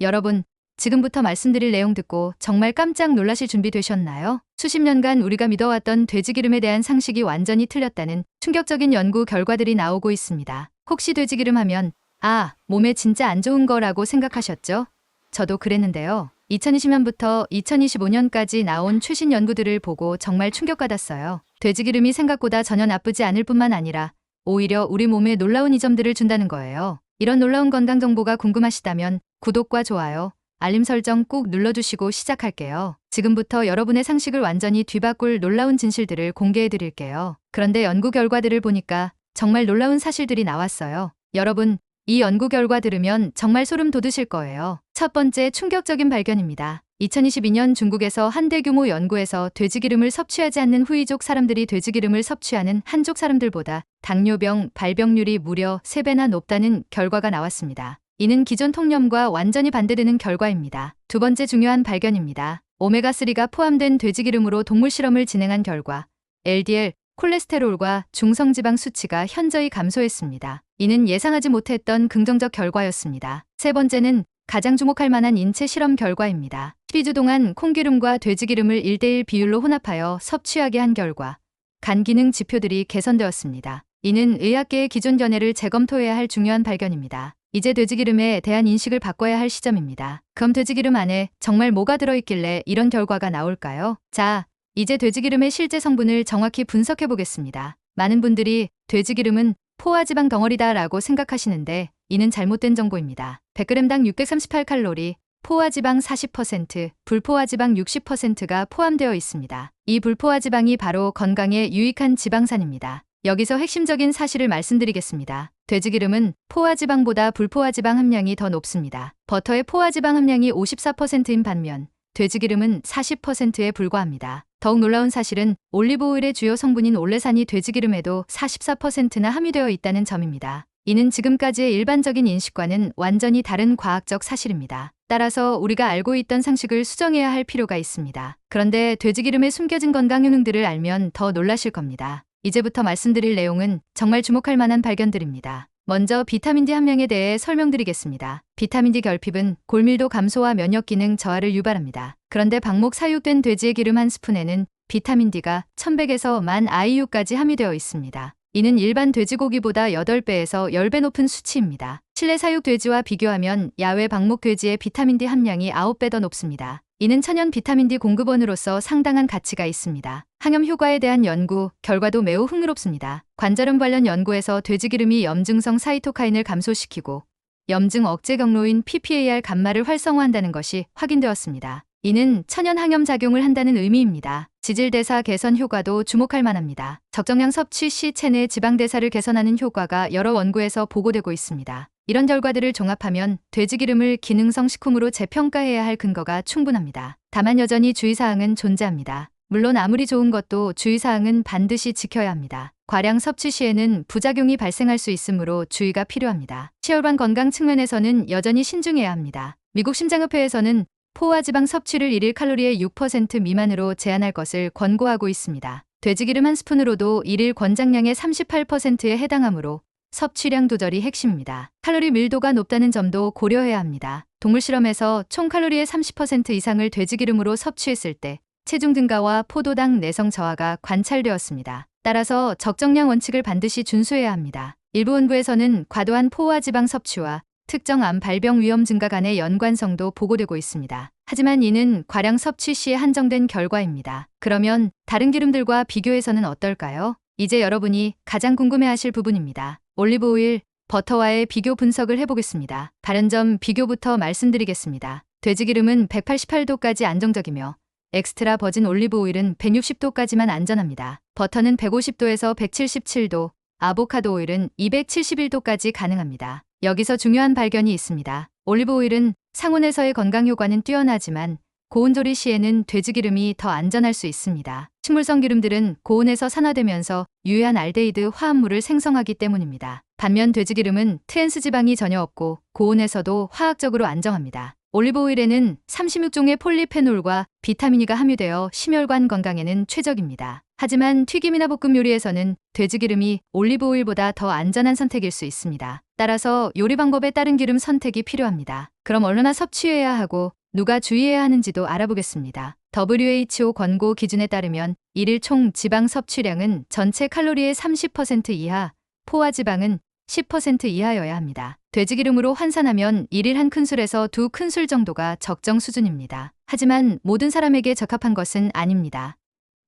여러분, 지금부터 말씀드릴 내용 듣고 정말 깜짝 놀라실 준비 되셨나요? 수십 년간 우리가 믿어왔던 돼지기름에 대한 상식이 완전히 틀렸다는 충격적인 연구 결과들이 나오고 있습니다. 혹시 돼지기름 하면 아, 몸에 진짜 안 좋은 거라고 생각하셨죠? 저도 그랬는데요. 2020년부터 2025년까지 나온 최신 연구들을 보고 정말 충격받았어요. 돼지기름이 생각보다 전혀 나쁘지 않을 뿐만 아니라 오히려 우리 몸에 놀라운 이점들을 준다는 거예요. 이런 놀라운 건강 정보가 궁금하시다면 구독과 좋아요, 알림 설정 꼭 눌러주시고 시작할게요. 지금부터 여러분의 상식을 완전히 뒤바꿀 놀라운 진실들을 공개해 드릴게요. 그런데 연구 결과들을 보니까 정말 놀라운 사실들이 나왔어요. 여러분, 이 연구 결과 들으면 정말 소름 돋으실 거예요. 첫 번째 충격적인 발견입니다. 2022년 중국에서 한 대규모 연구에서 돼지기름을 섭취하지 않는 후이족 사람들이 돼지기름을 섭취하는 한족 사람들보다 당뇨병 발병률이 무려 3배나 높다는 결과가 나왔습니다. 이는 기존 통념과 완전히 반대되는 결과입니다. 두 번째 중요한 발견입니다. 오메가3가 포함된 돼지기름으로 동물 실험을 진행한 결과 LDL, 콜레스테롤과 중성지방 수치가 현저히 감소했습니다. 이는 예상하지 못했던 긍정적 결과였습니다. 세 번째는 가장 주목할 만한 인체 실험 결과입니다. 12주 동안 콩기름과 돼지기름을 1대1 비율로 혼합하여 섭취하게 한 결과 간 기능 지표들이 개선되었습니다. 이는 의학계의 기존 견해를 재검토해야 할 중요한 발견입니다. 이제 돼지기름에 대한 인식을 바꿔야 할 시점입니다. 그럼 돼지기름 안에 정말 뭐가 들어있길래 이런 결과가 나올까요? 자, 이제 돼지기름의 실제 성분을 정확히 분석해 보겠습니다. 많은 분들이 돼지기름은 포화지방 덩어리다 라고 생각하시는데 이는 잘못된 정보입니다. 100g당 638칼로리, 포화지방 40%, 불포화지방 60%가 포함되어 있습니다. 이 불포화지방이 바로 건강에 유익한 지방산입니다. 여기서 핵심적인 사실을 말씀드리겠습니다. 돼지기름은 포화지방보다 불포화지방 함량이 더 높습니다. 버터의 포화지방 함량이 54%인 반면 돼지기름은 40%에 불과합니다. 더욱 놀라운 사실은 올리브오일의 주요 성분인 올레산이 돼지기름에도 44%나 함유되어 있다는 점입니다. 이는 지금까지의 일반적인 인식과는 완전히 다른 과학적 사실입니다. 따라서 우리가 알고 있던 상식을 수정해야 할 필요가 있습니다. 그런데 돼지기름에 숨겨진 건강 효능들을 알면 더 놀라실 겁니다. 이제부터 말씀드릴 내용은 정말 주목할 만한 발견들입니다. 먼저 비타민 D 함량에 대해 설명드리겠습니다. 비타민 D 결핍은 골밀도 감소와 면역 기능 저하를 유발합니다. 그런데 방목 사육된 돼지의 기름 한 스푼에는 비타민 D가 1100에서 1000 IU까지 함유되어 있습니다. 이는 일반 돼지고기보다 8배에서 10배 높은 수치입니다. 실내 사육 돼지와 비교하면 야외 방목 돼지의 비타민 D 함량이 9배 더 높습니다. 이는 천연 비타민 D 공급원으로서 상당한 가치가 있습니다. 항염 효과에 대한 연구 결과도 매우 흥미롭습니다. 관절염 관련 연구에서 돼지기름이 염증성 사이토카인을 감소시키고 염증 억제 경로인 PPAR 감마를 활성화한다는 것이 확인되었습니다. 이는 천연 항염 작용을 한다는 의미입니다. 지질대사 개선 효과도 주목할 만합니다. 적정량 섭취 시 체내 지방대사를 개선하는 효과가 여러 원고에서 보고되고 있습니다. 이런 결과들을 종합하면 돼지기름을 기능성 식품으로 재평가해야 할 근거가 충분합니다. 다만 여전히 주의사항은 존재합니다. 물론 아무리 좋은 것도 주의사항은 반드시 지켜야 합니다. 과량 섭취 시에는 부작용이 발생할 수 있으므로 주의가 필요합니다. 치열관 건강 측면에서는 여전히 신중해야 합니다. 미국 심장협회에서는 포화지방 섭취를 1일 칼로리의 6% 미만으로 제한할 것을 권고하고 있습니다. 돼지기름 한 스푼으로도 1일 권장량의 38%에 해당하므로 섭취량 조절이 핵심입니다. 칼로리 밀도가 높다는 점도 고려해야 합니다. 동물 실험에서 총 칼로리의 30% 이상을 돼지기름으로 섭취했을 때 체중 증가와 포도당 내성 저하가 관찰되었습니다. 따라서 적정량 원칙을 반드시 준수해야 합니다. 일부 원부에서는 과도한 포화 지방 섭취와 특정 암 발병 위험 증가 간의 연관성도 보고되고 있습니다. 하지만 이는 과량 섭취 시에 한정된 결과입니다. 그러면 다른 기름들과 비교해서는 어떨까요? 이제 여러분이 가장 궁금해하실 부분입니다. 올리브 오일, 버터와의 비교 분석을 해보겠습니다. 다른 점 비교부터 말씀드리겠습니다. 돼지기름은 188도까지 안정적이며 엑스트라 버진 올리브 오일은 160도까지만 안전합니다. 버터는 150도에서 177도, 아보카도 오일은 271도까지 가능합니다. 여기서 중요한 발견이 있습니다. 올리브 오일은 상온에서의 건강 효과는 뛰어나지만 고온조리 시에는 돼지기름이 더 안전할 수 있습니다. 식물성 기름들은 고온에서 산화되면서 유해한 알데히드 화합물을 생성하기 때문입니다. 반면 돼지기름은 트랜스 지방이 전혀 없고 고온에서도 화학적으로 안정합니다. 올리브 오일에는 36종의 폴리페놀과 비타민 E가 함유되어 심혈관 건강에는 최적입니다. 하지만 튀김이나 볶음 요리에서는 돼지기름이 올리브 오일보다 더 안전한 선택일 수 있습니다. 따라서 요리 방법에 따른 기름 선택이 필요합니다. 그럼 얼마나 섭취해야 하고 누가 주의해야 하는지도 알아보겠습니다. WHO 권고 기준에 따르면 일일 총 지방 섭취량은 전체 칼로리의 30% 이하, 포화 지방은 10% 이하여야 합니다. 돼지기름으로 환산하면 일일 한 큰술에서 두 큰술 정도가 적정 수준입니다. 하지만 모든 사람에게 적합한 것은 아닙니다.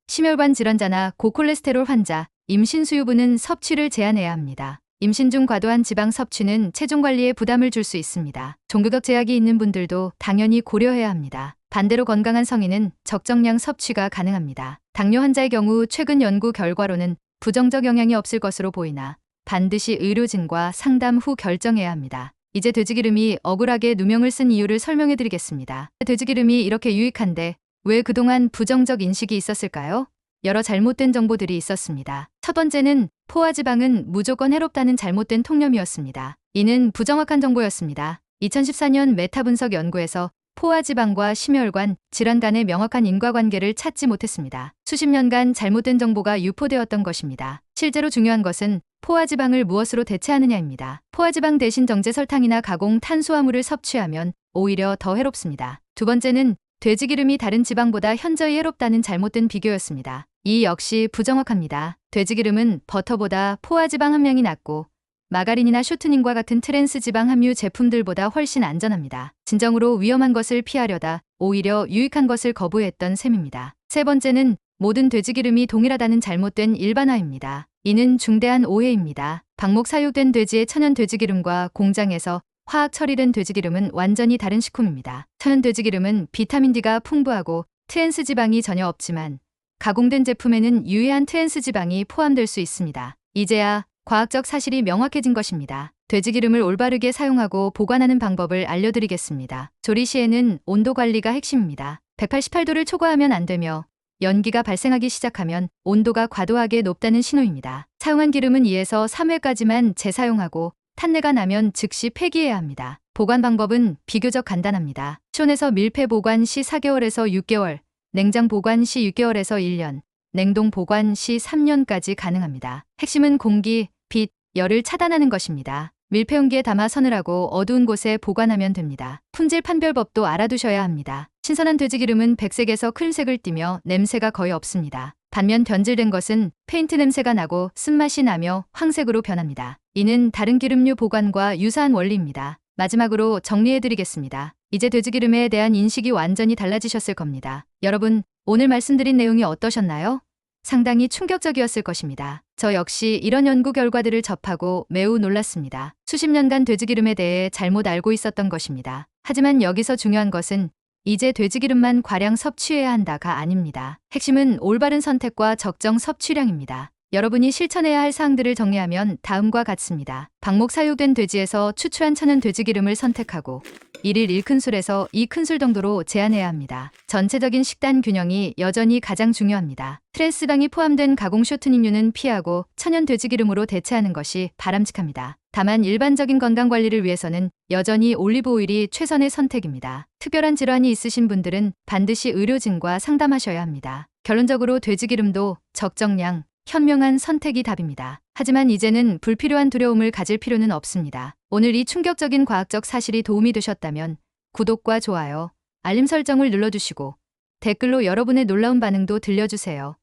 심혈관 질환자나 고콜레스테롤 환자, 임신 수유부는 섭취를 제한해야 합니다. 임신 중 과도한 지방 섭취는 체중 관리에 부담을 줄 수 있습니다. 종교적 제약이 있는 분들도 당연히 고려해야 합니다. 반대로 건강한 성인은 적정량 섭취가 가능합니다. 당뇨 환자의 경우 최근 연구 결과로는 부정적 영향이 없을 것으로 보이나 반드시 의료진과 상담 후 결정해야 합니다. 이제 돼지기름이 억울하게 누명을 쓴 이유를 설명해 드리겠습니다. 돼지기름이 이렇게 유익한데 왜 그동안 부정적 인식이 있었을까요? 여러 잘못된 정보들이 있었습니다. 첫 번째는 포화지방은 무조건 해롭다는 잘못된 통념이었습니다. 이는 부정확한 정보였습니다. 2014년 메타 분석 연구에서 포화지방과 심혈관, 질환 간의 명확한 인과관계를 찾지 못했습니다. 수십 년간 잘못된 정보가 유포되었던 것입니다. 실제로 중요한 것은 포화지방을 무엇으로 대체하느냐입니다. 포화지방 대신 정제 설탕이나 가공 탄수화물을 섭취하면 오히려 더 해롭습니다. 두 번째는 돼지기름이 다른 지방보다 현저히 해롭다는 잘못된 비교였습니다. 이 역시 부정확합니다. 돼지기름은 버터보다 포화지방 함량이 낮고 마가린이나 쇼트닝과 같은 트랜스 지방 함유 제품들보다 훨씬 안전합니다. 진정으로 위험한 것을 피하려다 오히려 유익한 것을 거부했던 셈입니다. 세 번째는 모든 돼지기름이 동일하다는 잘못된 일반화입니다. 이는 중대한 오해입니다. 방목 사육된 돼지의 천연 돼지기름과 공장에서 화학 처리된 돼지기름은 완전히 다른 식품입니다. 천연 돼지기름은 비타민 D가 풍부하고 트랜스 지방이 전혀 없지만 가공된 제품에는 유해한 트랜스 지방이 포함될 수 있습니다. 이제야 과학적 사실이 명확해진 것입니다. 돼지기름을 올바르게 사용하고 보관하는 방법을 알려드리겠습니다. 조리 시에는 온도 관리가 핵심입니다. 188도를 초과하면 안 되며 연기가 발생하기 시작하면 온도가 과도하게 높다는 신호입니다. 사용한 기름은 2에서 3회까지만 재사용하고 탄내가 나면 즉시 폐기해야 합니다. 보관 방법은 비교적 간단합니다. 시온에서 밀폐 보관 시 4개월에서 6개월, 냉장 보관 시 6개월에서 1년, 냉동 보관 시 3년까지 가능합니다. 핵심은 공기, 빛, 열을 차단하는 것입니다. 밀폐용기에 담아 서늘하고 어두운 곳에 보관하면 됩니다. 품질 판별법도 알아두셔야 합니다. 신선한 돼지기름은 백색에서 크림색을 띠며 냄새가 거의 없습니다. 반면 변질된 것은 페인트 냄새가 나고 쓴맛이 나며 황색으로 변합니다. 이는 다른 기름류 보관과 유사한 원리입니다. 마지막으로 정리해드리겠습니다. 이제 돼지기름에 대한 인식이 완전히 달라지셨을 겁니다. 여러분, 오늘 말씀드린 내용이 어떠셨나요? 상당히 충격적이었을 것입니다. 저 역시 이런 연구 결과들을 접하고 매우 놀랐습니다. 수십 년간 돼지기름에 대해 잘못 알고 있었던 것입니다. 하지만 여기서 중요한 것은 이제 돼지기름만 과량 섭취해야 한다가 아닙니다. 핵심은 올바른 선택과 적정 섭취량입니다. 여러분이 실천해야 할 사항들을 정리하면 다음과 같습니다. 방목 사육된 돼지에서 추출한 천연 돼지기름을 선택하고 1일 1큰술에서 2큰술 정도로 제한해야 합니다. 전체적인 식단 균형이 여전히 가장 중요합니다. 트랜스방이 포함된 가공 쇼트닝류는 피하고 천연 돼지기름으로 대체하는 것이 바람직합니다. 다만 일반적인 건강 관리를 위해서는 여전히 올리브 오일이 최선의 선택입니다. 특별한 질환이 있으신 분들은 반드시 의료진과 상담하셔야 합니다. 결론적으로 돼지기름도 적정량, 현명한 선택이 답입니다. 하지만 이제는 불필요한 두려움을 가질 필요는 없습니다. 오늘 이 충격적인 과학적 사실이 도움이 되셨다면 구독과 좋아요, 알림 설정을 눌러주시고 댓글로 여러분의 놀라운 반응도 들려주세요.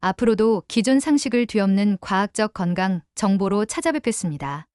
앞으로도 기존 상식을 뒤엎는 과학적 건강 정보로 찾아뵙겠습니다.